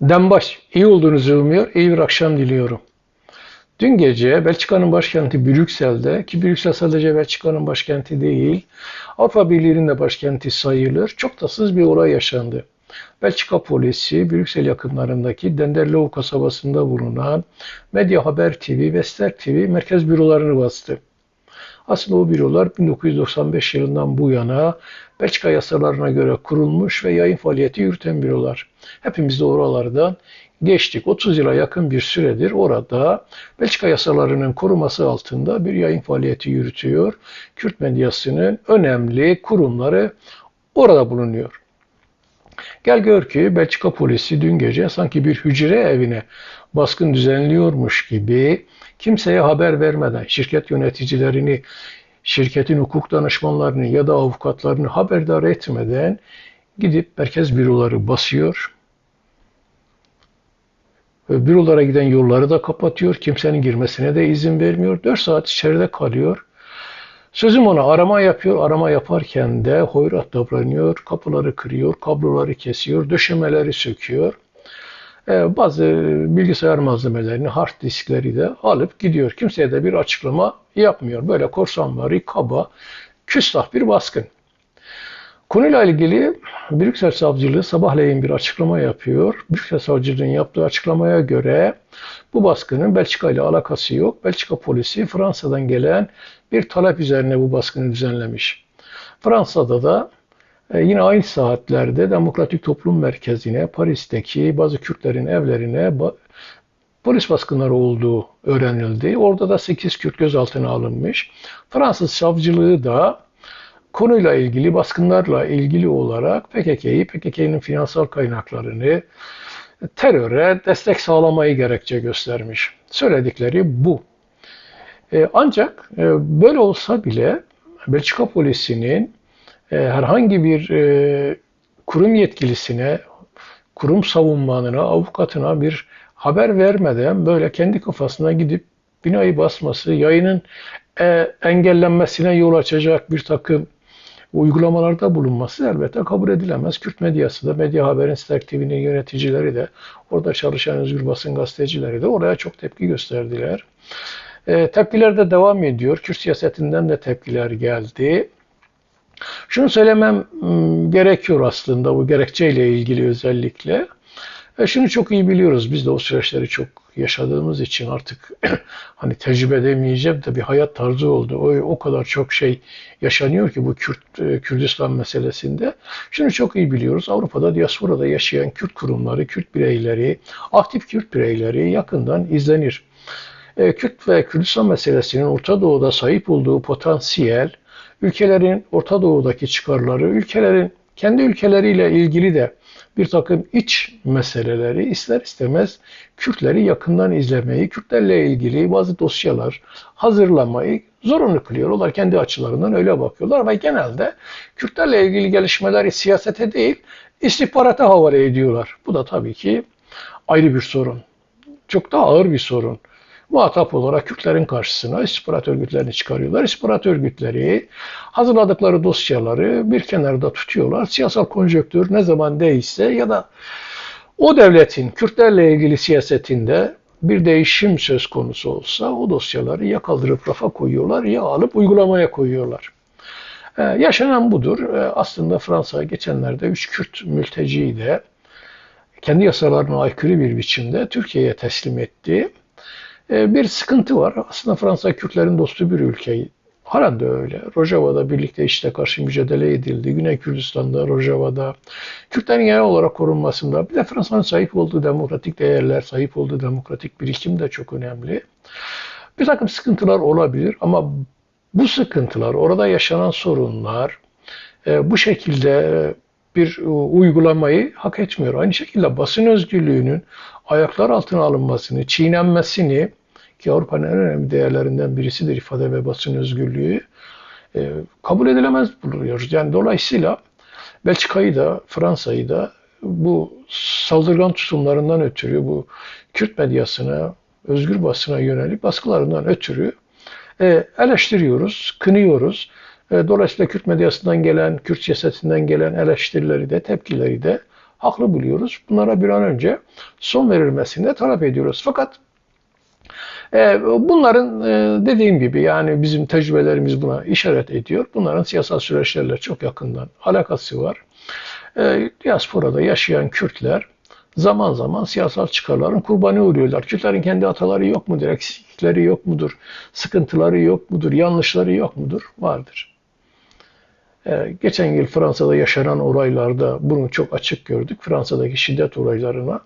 Dembaş, iyi olduğunuzu umuyor, iyi bir akşam diliyorum. Dün gece Belçika'nın başkenti Brüksel'de, ki Brüksel sadece Belçika'nın başkenti değil, Avrupa Birliği'nin de başkenti sayılır, çok tatsız bir olay yaşandı. Belçika polisi Brüksel yakınlarındaki Denderleeuw kasabasında bulunan Medya Haber TV ve Ster TV merkez bürolarını bastı. Aslında o bürolar 1995 yılından bu yana Belçika yasalarına göre kurulmuş ve yayın faaliyeti yürüten bürolar. Hepimiz de oralardan geçtik. 30 yıla yakın bir süredir orada Belçika yasalarının koruması altında bir yayın faaliyeti yürütüyor. Kürt medyasının önemli kurumları orada bulunuyor. Gel gör ki Belçika polisi dün gece sanki bir hücre evine baskın düzenliyormuş gibi kimseye haber vermeden şirket yöneticilerini, şirketin hukuk danışmanlarını ya da avukatlarını haberdar etmeden gidip merkez büroları basıyor. Ve Bürolara giden yolları da kapatıyor. Kimsenin girmesine de izin vermiyor. 4 saat içeride kalıyor. Sözüm ona arama yapıyor. Arama yaparken de hoyrat davranıyor. Kapıları kırıyor, kabloları kesiyor, döşemeleri söküyor. Ee, bazı bilgisayar malzemelerini, hard diskleri de alıp gidiyor. Kimseye de bir açıklama yapmıyor. Böyle korsanvari, kaba, küstah bir baskın. Konuyla ilgili Brüksel Savcılığı sabahleyin bir açıklama yapıyor. Brüksel Savcılığı'nın yaptığı açıklamaya göre bu baskının Belçika ile alakası yok. Belçika polisi Fransa'dan gelen bir talep üzerine bu baskını düzenlemiş. Fransa'da da e, yine aynı saatlerde Demokratik Toplum Merkezi'ne, Paris'teki bazı Kürtlerin evlerine polis baskınları olduğu öğrenildi. Orada da 8 Kürt gözaltına alınmış. Fransız savcılığı da konuyla ilgili, baskınlarla ilgili olarak PKK'yı, PKK'nın finansal kaynaklarını teröre destek sağlamayı gerekçe göstermiş. Söyledikleri bu. E, ancak e, böyle olsa bile Belçika polisinin e, herhangi bir e, kurum yetkilisine, kurum savunmanına, avukatına bir haber vermeden böyle kendi kafasına gidip binayı basması, yayının e, engellenmesine yol açacak bir takım uygulamalarda bulunması elbette kabul edilemez. Kürt medyası da, Medya Haber'in Sterk TV'nin yöneticileri de, orada çalışan özgür basın gazetecileri de oraya çok tepki gösterdiler. E, tepkiler de devam ediyor. Kürt siyasetinden de tepkiler geldi. Şunu söylemem ım, gerekiyor aslında bu gerekçeyle ilgili özellikle. E, şunu çok iyi biliyoruz. Biz de o süreçleri çok yaşadığımız için artık hani tecrübe edemeyeceğim de bir hayat tarzı oldu. O, o kadar çok şey yaşanıyor ki bu Kürt e, Kürdistan meselesinde. Şunu çok iyi biliyoruz. Avrupa'da diasporada yaşayan Kürt kurumları, Kürt bireyleri, aktif Kürt bireyleri yakından izlenir. E, Kürt ve Kürdistan meselesinin Orta Doğu'da sahip olduğu potansiyel, ülkelerin Orta Doğu'daki çıkarları, ülkelerin kendi ülkeleriyle ilgili de bir takım iç meseleleri ister istemez Kürtleri yakından izlemeyi, Kürtlerle ilgili bazı dosyalar hazırlamayı zorunlu kılıyor. Onlar kendi açılarından öyle bakıyorlar ve genelde Kürtlerle ilgili gelişmeleri siyasete değil istihbarata havale ediyorlar. Bu da tabii ki ayrı bir sorun. Çok daha ağır bir sorun muhatap olarak Kürtlerin karşısına istihbarat örgütlerini çıkarıyorlar. İstihbarat örgütleri hazırladıkları dosyaları bir kenarda tutuyorlar. Siyasal konjöktür ne zaman değişse ya da o devletin Kürtlerle ilgili siyasetinde bir değişim söz konusu olsa o dosyaları ya kaldırıp rafa koyuyorlar ya alıp uygulamaya koyuyorlar. Ee, yaşanan budur. Ee, aslında Fransa geçenlerde 3 Kürt mülteciyi de kendi yasalarına aykırı bir biçimde Türkiye'ye teslim etti. Ee, bir sıkıntı var. Aslında Fransa Kürtlerin dostu bir ülke. Halen de öyle. Rojava'da birlikte işte karşı mücadele edildi. Güney Kürdistan'da, Rojava'da. Kürtlerin genel olarak korunmasında bir de Fransa'nın sahip olduğu demokratik değerler, sahip olduğu demokratik birikim de çok önemli. Bir takım sıkıntılar olabilir ama bu sıkıntılar, orada yaşanan sorunlar e, bu şekilde bir uygulamayı hak etmiyor. Aynı şekilde basın özgürlüğünün ayaklar altına alınmasını, çiğnenmesini ki Avrupa'nın en önemli değerlerinden birisidir ifade ve basın özgürlüğü e, kabul edilemez buluyoruz. Yani dolayısıyla Belçika'yı da Fransa'yı da bu saldırgan tutumlarından ötürü bu Kürt medyasına, özgür basına yönelik baskılarından ötürü e, eleştiriyoruz, kınıyoruz. E, dolayısıyla Kürt medyasından gelen, Kürt siyasetinden gelen eleştirileri de, tepkileri de haklı buluyoruz. Bunlara bir an önce son verilmesini de talep ediyoruz. Fakat bunların e, dediğim gibi yani bizim tecrübelerimiz buna işaret ediyor. Bunların siyasal süreçlerle çok yakından alakası var. E, diasporada yaşayan Kürtler zaman zaman siyasal çıkarların kurbanı oluyorlar. Kürtlerin kendi hataları yok mudur, eksiklikleri yok mudur, sıkıntıları yok mudur, yanlışları yok mudur? Vardır. Ee, geçen yıl Fransa'da yaşanan olaylarda bunu çok açık gördük. Fransa'daki şiddet olaylarına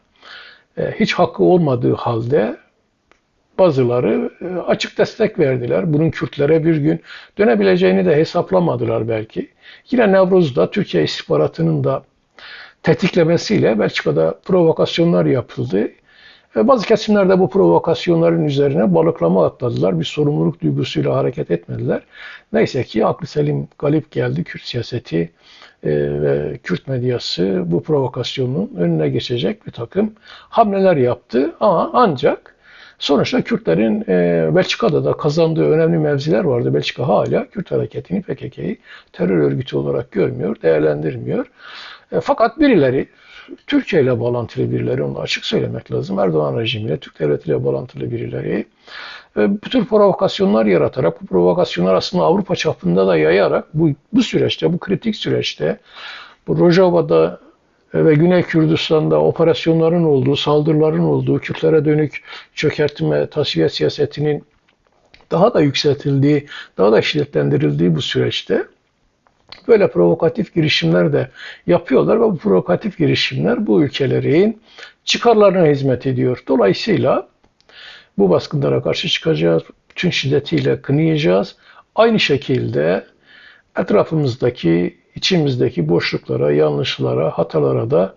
e, hiç hakkı olmadığı halde bazıları e, açık destek verdiler. Bunun Kürtlere bir gün dönebileceğini de hesaplamadılar belki. Yine Nevruz'da Türkiye istihbaratının da tetiklemesiyle Belçika'da provokasyonlar yapıldı. Ve bazı kesimler bu provokasyonların üzerine balıklama atladılar. Bir sorumluluk duygusuyla hareket etmediler. Neyse ki aklı selim galip geldi. Kürt siyaseti e, ve Kürt medyası bu provokasyonun önüne geçecek bir takım hamleler yaptı. Ama ancak sonuçta Kürtlerin e, Belçika'da da kazandığı önemli mevziler vardı. Belçika hala Kürt hareketini PKK'yı terör örgütü olarak görmüyor, değerlendirmiyor. E, fakat birileri Türkiye ile bağlantılı birileri, onu açık söylemek lazım. Erdoğan rejimiyle, Türk devletiyle bağlantılı birileri e, bu tür provokasyonlar yaratarak, bu provokasyonlar aslında Avrupa çapında da yayarak bu, bu süreçte, bu kritik süreçte bu Rojava'da ve Güney Kürdistan'da operasyonların olduğu, saldırıların olduğu, Kürtlere dönük çökertme, tasfiye siyasetinin daha da yükseltildiği, daha da şiddetlendirildiği bu süreçte Böyle provokatif girişimler de yapıyorlar ve bu provokatif girişimler bu ülkelerin çıkarlarına hizmet ediyor. Dolayısıyla bu baskınlara karşı çıkacağız, bütün şiddetiyle kınayacağız. Aynı şekilde etrafımızdaki, içimizdeki boşluklara, yanlışlara, hatalara da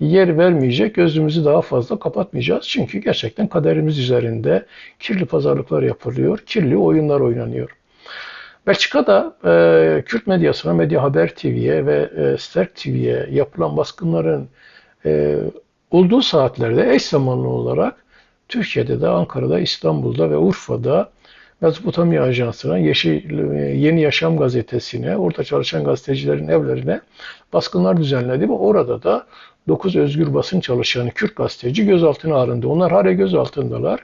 yer vermeyecek, gözümüzü daha fazla kapatmayacağız. Çünkü gerçekten kaderimiz üzerinde kirli pazarlıklar yapılıyor, kirli oyunlar oynanıyor. Belçika'da e, Kürt medyasına, Medya Haber TV'ye ve e, Sterk TV'ye yapılan baskınların e, olduğu saatlerde eş zamanlı olarak Türkiye'de de, Ankara'da, İstanbul'da ve Urfa'da Mezopotamya Ajansı'na, Yeşil, e, Yeni Yaşam Gazetesi'ne, orada çalışan gazetecilerin evlerine baskınlar düzenledi ve orada da 9 özgür basın çalışanı Kürt gazeteci gözaltına alındı. Onlar hala gözaltındalar.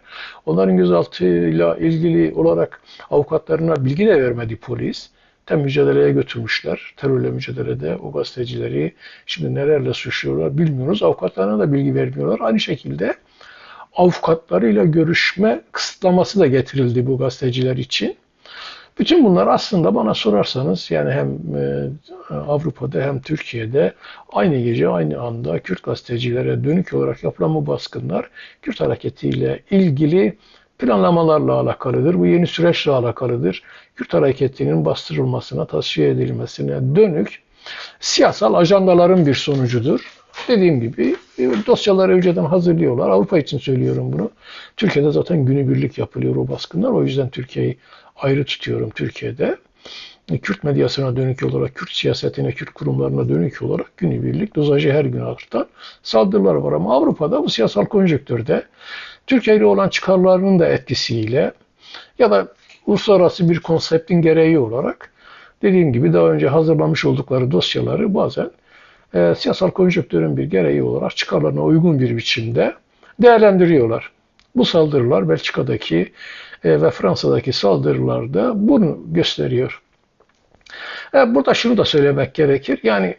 Onların gözaltıyla ilgili olarak avukatlarına bilgi de vermedi polis. Tem mücadeleye götürmüşler. Terörle mücadelede o gazetecileri şimdi nelerle suçluyorlar bilmiyoruz. Avukatlarına da bilgi vermiyorlar. Aynı şekilde avukatlarıyla görüşme kısıtlaması da getirildi bu gazeteciler için. Bütün bunlar aslında bana sorarsanız yani hem e, Avrupa'da hem Türkiye'de aynı gece aynı anda Kürt gazetecilere dönük olarak yapılan bu baskınlar Kürt hareketiyle ilgili planlamalarla alakalıdır. Bu yeni süreçle alakalıdır. Kürt hareketinin bastırılmasına, tasfiye edilmesine dönük siyasal ajandaların bir sonucudur. Dediğim gibi e, dosyaları önceden hazırlıyorlar. Avrupa için söylüyorum bunu. Türkiye'de zaten günübirlik yapılıyor o baskınlar. O yüzden Türkiye'yi ayrı tutuyorum Türkiye'de. Kürt medyasına dönük olarak, Kürt siyasetine, Kürt kurumlarına dönük olarak günübirlik dozajı her gün artan saldırılar var. Ama Avrupa'da bu siyasal konjonktürde Türkiye ile olan çıkarlarının da etkisiyle ya da uluslararası bir konseptin gereği olarak dediğim gibi daha önce hazırlamış oldukları dosyaları bazen e, siyasal konjonktürün bir gereği olarak çıkarlarına uygun bir biçimde değerlendiriyorlar. Bu saldırılar Belçika'daki e, ve Fransa'daki saldırılarda bunu gösteriyor. E, burada şunu da söylemek gerekir. Yani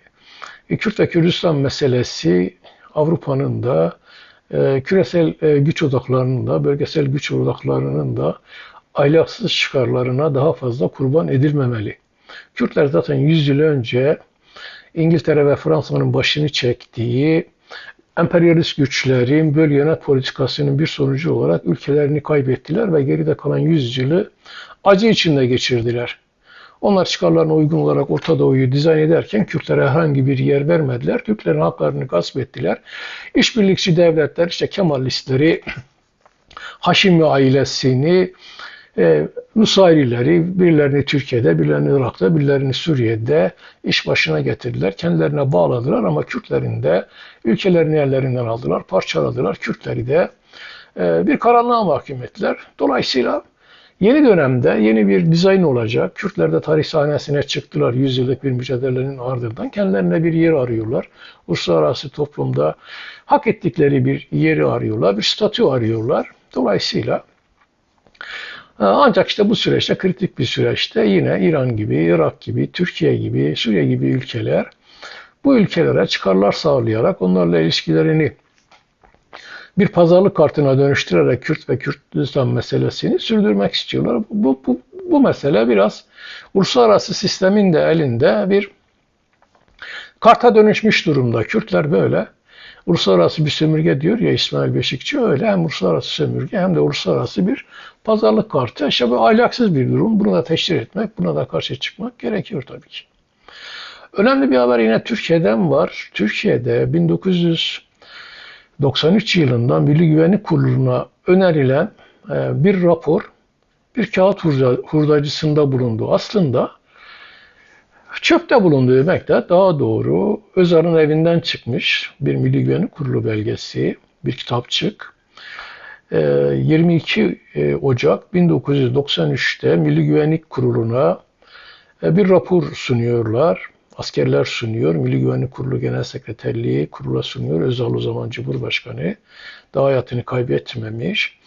e, Kürt ve Kürdistan meselesi Avrupa'nın da e, küresel e, güç odaklarının da, bölgesel güç odaklarının da aylakсız çıkarlarına daha fazla kurban edilmemeli. Kürtler zaten 100 yıl önce İngiltere ve Fransa'nın başını çektiği emperyalist güçlerin bölgenet politikasının bir sonucu olarak ülkelerini kaybettiler ve geride kalan 100 yılı acı içinde geçirdiler. Onlar çıkarlarına uygun olarak Orta Doğu'yu dizayn ederken Kürtlere herhangi bir yer vermediler. Türklerin haklarını gasp ettiler. İşbirlikçi devletler işte Kemalistleri, Haşimi ailesini, e, Nusayrileri birilerini Türkiye'de, birilerini Irak'ta, birilerini Suriye'de iş başına getirdiler. Kendilerine bağladılar ama Kürtlerin de ülkelerini ellerinden aldılar, parçaladılar. Kürtleri de e, bir karanlığa mahkum ettiler. Dolayısıyla Yeni dönemde yeni bir dizayn olacak. Kürtler de tarih sahnesine çıktılar. Yüzyıllık bir mücadelenin ardından. Kendilerine bir yer arıyorlar. Uluslararası toplumda hak ettikleri bir yeri arıyorlar. Bir statü arıyorlar. Dolayısıyla ancak işte bu süreçte kritik bir süreçte yine İran gibi, Irak gibi, Türkiye gibi, Suriye gibi ülkeler bu ülkelere çıkarlar sağlayarak onlarla ilişkilerini bir pazarlık kartına dönüştürerek Kürt ve Kürtistan meselesini sürdürmek istiyorlar. Bu, bu, bu mesele biraz uluslararası sistemin de elinde bir karta dönüşmüş durumda. Kürtler böyle. Uluslararası bir sömürge diyor ya İsmail Beşikçi öyle hem uluslararası sömürge hem de uluslararası bir pazarlık kartı. İşte bu ahlaksız bir durum. Bunu da teşhir etmek, buna da karşı çıkmak gerekiyor tabii ki. Önemli bir haber yine Türkiye'den var. Türkiye'de 1993 yılında Milli Güvenlik Kurulu'na önerilen e, bir rapor bir kağıt hurdacısında bulundu. Aslında çöpte bulundu demek de daha doğru. Özar'ın evinden çıkmış bir Milli Güvenlik Kurulu belgesi, bir kitapçık. 22 e, Ocak 1993'te Milli Güvenlik Kurulu'na e, bir rapor sunuyorlar askerler sunuyor. Milli Güvenlik Kurulu Genel Sekreterliği kurula sunuyor. Özal o zaman Cumhurbaşkanı daha hayatını kaybetmemiş.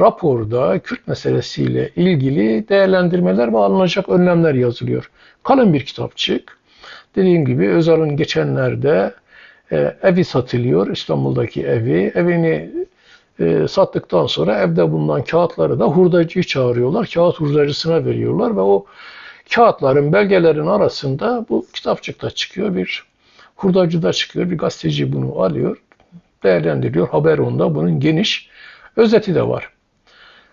Raporda Kürt meselesiyle ilgili değerlendirmeler ve alınacak önlemler yazılıyor. Kalın bir kitapçık. Dediğim gibi Özal'ın geçenlerde e, evi satılıyor. İstanbul'daki evi. Evini e, sattıktan sonra evde bulunan kağıtları da hurdacıyı çağırıyorlar. Kağıt hurdacısına veriyorlar ve o kağıtların, belgelerin arasında bu kitapçıkta çıkıyor. Bir hurdacı da çıkıyor. Bir gazeteci bunu alıyor, değerlendiriyor. Haber onda bunun geniş özeti de var.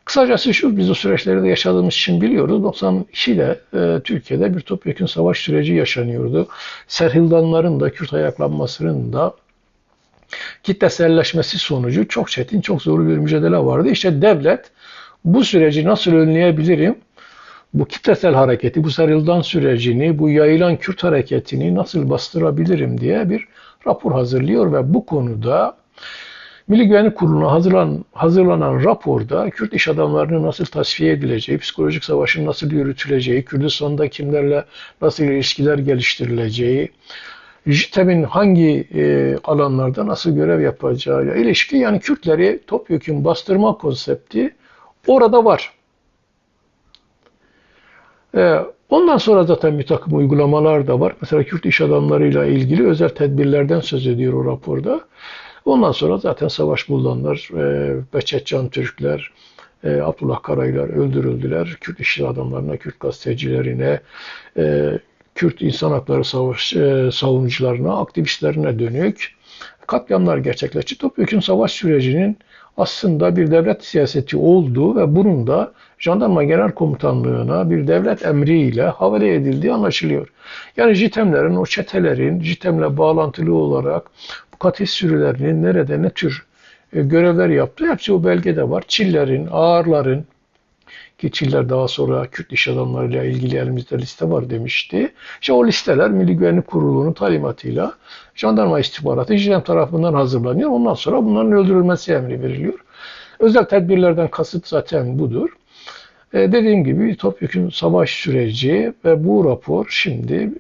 Kısacası şu, biz o süreçleri de yaşadığımız için biliyoruz. 92'de e, Türkiye'de bir topyekun savaş süreci yaşanıyordu. Serhildanların da, Kürt ayaklanmasının da kitleselleşmesi sonucu çok çetin, çok zor bir mücadele vardı. İşte devlet bu süreci nasıl önleyebilirim? bu kitlesel hareketi, bu sarıldan sürecini, bu yayılan Kürt hareketini nasıl bastırabilirim diye bir rapor hazırlıyor ve bu konuda Milli Güvenlik Kurulu'na hazırlan, hazırlanan raporda Kürt iş adamlarının nasıl tasfiye edileceği, psikolojik savaşın nasıl yürütüleceği, Kürdistan'da kimlerle nasıl ilişkiler geliştirileceği, JITEM'in hangi e, alanlarda nasıl görev yapacağı ilişki yani Kürtleri topyekun bastırma konsepti orada var. Ee, ondan sonra zaten bir takım uygulamalar da var. Mesela Kürt iş adamlarıyla ilgili özel tedbirlerden söz ediyor o raporda. Ondan sonra zaten savaş bulunanlar, e, Behçet Can Türkler, e, Abdullah Karaylar öldürüldüler. Kürt iş adamlarına, Kürt gazetecilerine, e, Kürt insan hakları savaş, e, savunucularına, aktivistlerine dönük katliamlar gerçekleşti. Topyekun savaş sürecinin aslında bir devlet siyaseti olduğu ve bunun da Jandarma Genel Komutanlığı'na bir devlet emriyle havale edildiği anlaşılıyor. Yani JITEM'lerin, o çetelerin JITEM'le bağlantılı olarak katil sürülerinin nerede ne tür e, görevler yaptığı hepsi o belgede var. Çillerin, ağırların, ki Çiller daha sonra Kürt iş adamlarıyla ilgili elimizde liste var demişti. İşte o listeler Milli Güvenlik Kurulu'nun talimatıyla jandarma istihbaratı JITEM tarafından hazırlanıyor. Ondan sonra bunların öldürülmesi emri veriliyor. Özel tedbirlerden kasıt zaten budur. E, dediğim gibi topyekun savaş süreci ve bu rapor şimdi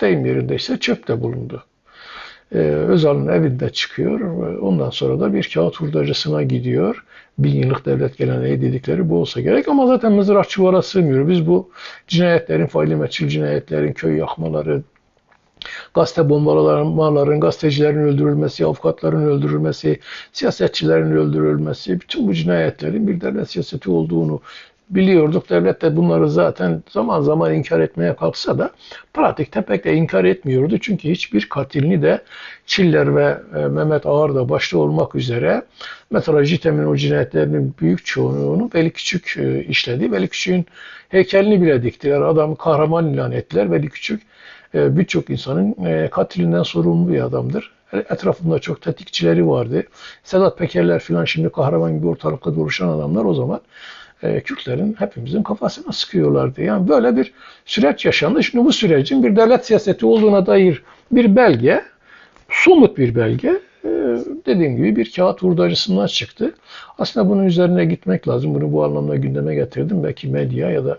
deyim yerindeyse çöpte bulundu. Ee, Özal'ın evinde çıkıyor. Ondan sonra da bir kağıt hurdacısına gidiyor. Bin yıllık devlet geleneği dedikleri bu olsa gerek ama zaten mızrak çuvara sığmıyor. Biz bu cinayetlerin, faili meçhul cinayetlerin, köy yakmaları, gazete bombalamaların, gazetecilerin öldürülmesi, avukatların öldürülmesi, siyasetçilerin öldürülmesi, bütün bu cinayetlerin bir devlet siyaseti olduğunu biliyorduk. Devlet de bunları zaten zaman zaman inkar etmeye kalksa da pratikte pek de inkar etmiyordu. Çünkü hiçbir katilini de Çiller ve e, Mehmet Ağar da başta olmak üzere mesela JITEM'in o cinayetlerinin büyük çoğunluğunu Veli Küçük e, işledi. Veli Küçük'ün heykelini bile diktiler. Adamı kahraman ilan ettiler. Veli Küçük e, birçok insanın katilinden sorumlu bir adamdır. Etrafında çok tetikçileri vardı. Sedat Pekerler falan şimdi kahraman gibi ortalıkta duruşan adamlar o zaman e, Kürtlerin hepimizin kafasına sıkıyorlardı. Yani böyle bir süreç yaşandı. Şimdi bu sürecin bir devlet siyaseti olduğuna dair bir belge, somut bir belge e, dediğim gibi bir kağıt hurdacısından çıktı. Aslında bunun üzerine gitmek lazım. Bunu bu anlamda gündeme getirdim. Belki medya ya da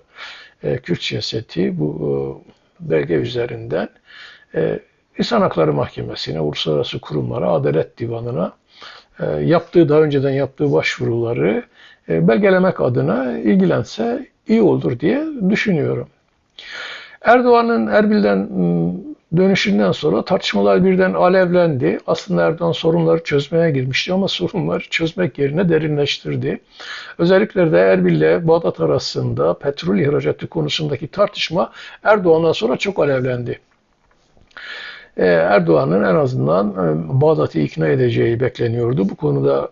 e, Kürt siyaseti bu e, belge üzerinden e, İnsan Hakları Mahkemesi'ne, uluslararası kurumlara, Adalet Divanı'na yaptığı, daha önceden yaptığı başvuruları e, belgelemek adına ilgilense iyi olur diye düşünüyorum. Erdoğan'ın Erbil'den ıı, dönüşünden sonra tartışmalar birden alevlendi. Aslında Erdoğan sorunları çözmeye girmişti ama sorunları çözmek yerine derinleştirdi. Özellikle de Erbil ile Bağdat arasında petrol ihracatı konusundaki tartışma Erdoğan'dan sonra çok alevlendi. Ee, Erdoğan'ın en azından ıı, Bağdat'ı ikna edeceği bekleniyordu. Bu konuda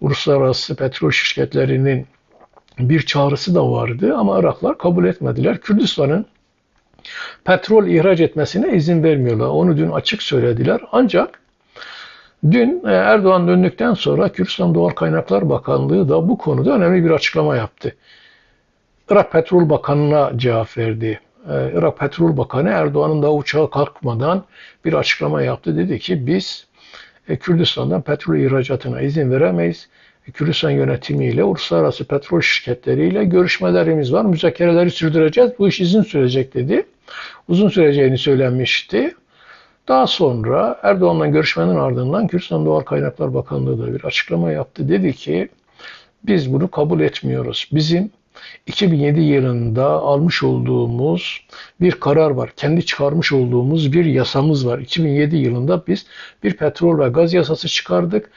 uluslararası petrol şirketlerinin bir çağrısı da vardı ama Iraklar kabul etmediler. Kürdistan'ın petrol ihraç etmesine izin vermiyorlar. Onu dün açık söylediler. Ancak dün e, Erdoğan döndükten sonra Kürdistan Doğal Kaynaklar Bakanlığı da bu konuda önemli bir açıklama yaptı. Irak Petrol Bakanı'na cevap verdi. E, Irak Petrol Bakanı Erdoğan'ın da uçağa kalkmadan bir açıklama yaptı. Dedi ki biz e, Kürdistan'dan petrol ihracatına izin veremeyiz. Kürdistan yönetimiyle, uluslararası petrol şirketleriyle görüşmelerimiz var. Müzakereleri sürdüreceğiz. Bu iş izin sürecek dedi uzun süreceğini söylenmişti. Daha sonra Erdoğan'la görüşmenin ardından Kürdistan Doğal Kaynaklar Bakanlığı da bir açıklama yaptı. Dedi ki biz bunu kabul etmiyoruz. Bizim 2007 yılında almış olduğumuz bir karar var. Kendi çıkarmış olduğumuz bir yasamız var. 2007 yılında biz bir petrol ve gaz yasası çıkardık.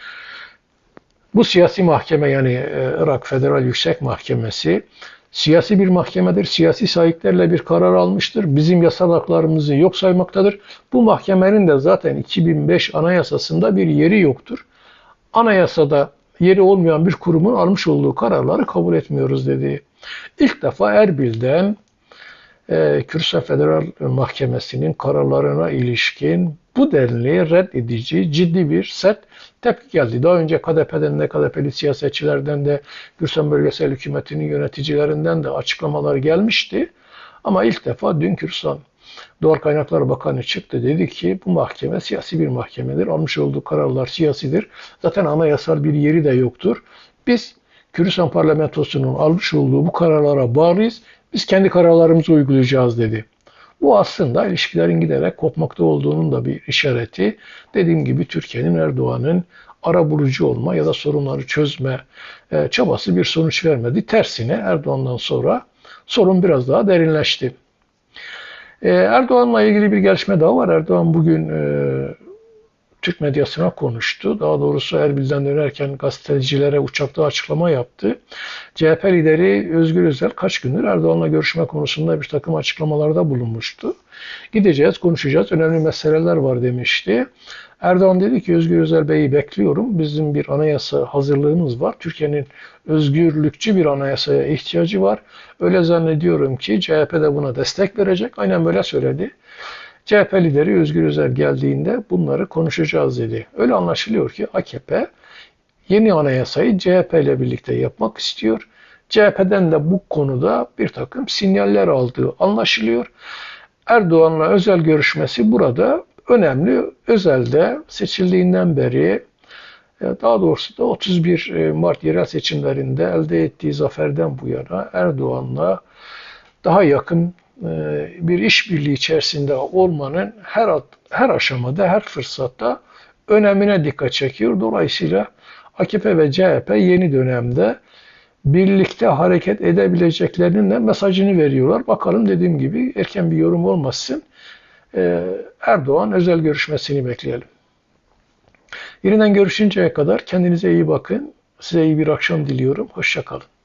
Bu siyasi mahkeme yani e, Irak Federal Yüksek Mahkemesi siyasi bir mahkemedir. Siyasi sahiplerle bir karar almıştır. Bizim yasal haklarımızı yok saymaktadır. Bu mahkemenin de zaten 2005 anayasasında bir yeri yoktur. Anayasada yeri olmayan bir kurumun almış olduğu kararları kabul etmiyoruz dedi. İlk defa Erbil'den e, Kürsel Federal Mahkemesi'nin kararlarına ilişkin bu denli reddedici ciddi bir sert tepki geldi. Daha önce KDP'den de KDP'li siyasetçilerden de Gürsen Bölgesel Hükümeti'nin yöneticilerinden de açıklamalar gelmişti. Ama ilk defa dün Kürsan Doğal Kaynaklar Bakanı çıktı dedi ki bu mahkeme siyasi bir mahkemedir. Almış olduğu kararlar siyasidir. Zaten anayasal bir yeri de yoktur. Biz Kürdistan parlamentosunun almış olduğu bu kararlara bağlıyız. Biz kendi kararlarımızı uygulayacağız dedi. Bu aslında ilişkilerin giderek kopmakta olduğunun da bir işareti. Dediğim gibi Türkiye'nin Erdoğan'ın ara bulucu olma ya da sorunları çözme e, çabası bir sonuç vermedi. Tersine Erdoğan'dan sonra sorun biraz daha derinleşti. E, Erdoğan'la ilgili bir gelişme daha var. Erdoğan bugün e, Türk medyasına konuştu. Daha doğrusu Erbil'den dönerken gazetecilere uçakta açıklama yaptı. CHP lideri Özgür Özel kaç gündür Erdoğan'la görüşme konusunda bir takım açıklamalarda bulunmuştu. Gideceğiz, konuşacağız, önemli meseleler var demişti. Erdoğan dedi ki Özgür Özel Bey'i bekliyorum. Bizim bir anayasa hazırlığımız var. Türkiye'nin özgürlükçü bir anayasaya ihtiyacı var. Öyle zannediyorum ki CHP de buna destek verecek. Aynen böyle söyledi. CHP lideri Özgür Özel geldiğinde bunları konuşacağız dedi. Öyle anlaşılıyor ki AKP yeni anayasayı CHP ile birlikte yapmak istiyor. CHP'den de bu konuda bir takım sinyaller aldığı anlaşılıyor. Erdoğan'la özel görüşmesi burada önemli. Özel'de seçildiğinden beri e, daha doğrusu da 31 e, Mart yerel seçimlerinde elde ettiği zaferden bu yana Erdoğan'la daha yakın bir işbirliği içerisinde olmanın her her aşamada, her fırsatta önemine dikkat çekiyor. Dolayısıyla AKP ve CHP yeni dönemde birlikte hareket edebileceklerinin de mesajını veriyorlar. Bakalım dediğim gibi erken bir yorum olmasın. E, Erdoğan özel görüşmesini bekleyelim. Yeniden görüşünceye kadar kendinize iyi bakın. Size iyi bir akşam diliyorum. Hoşçakalın.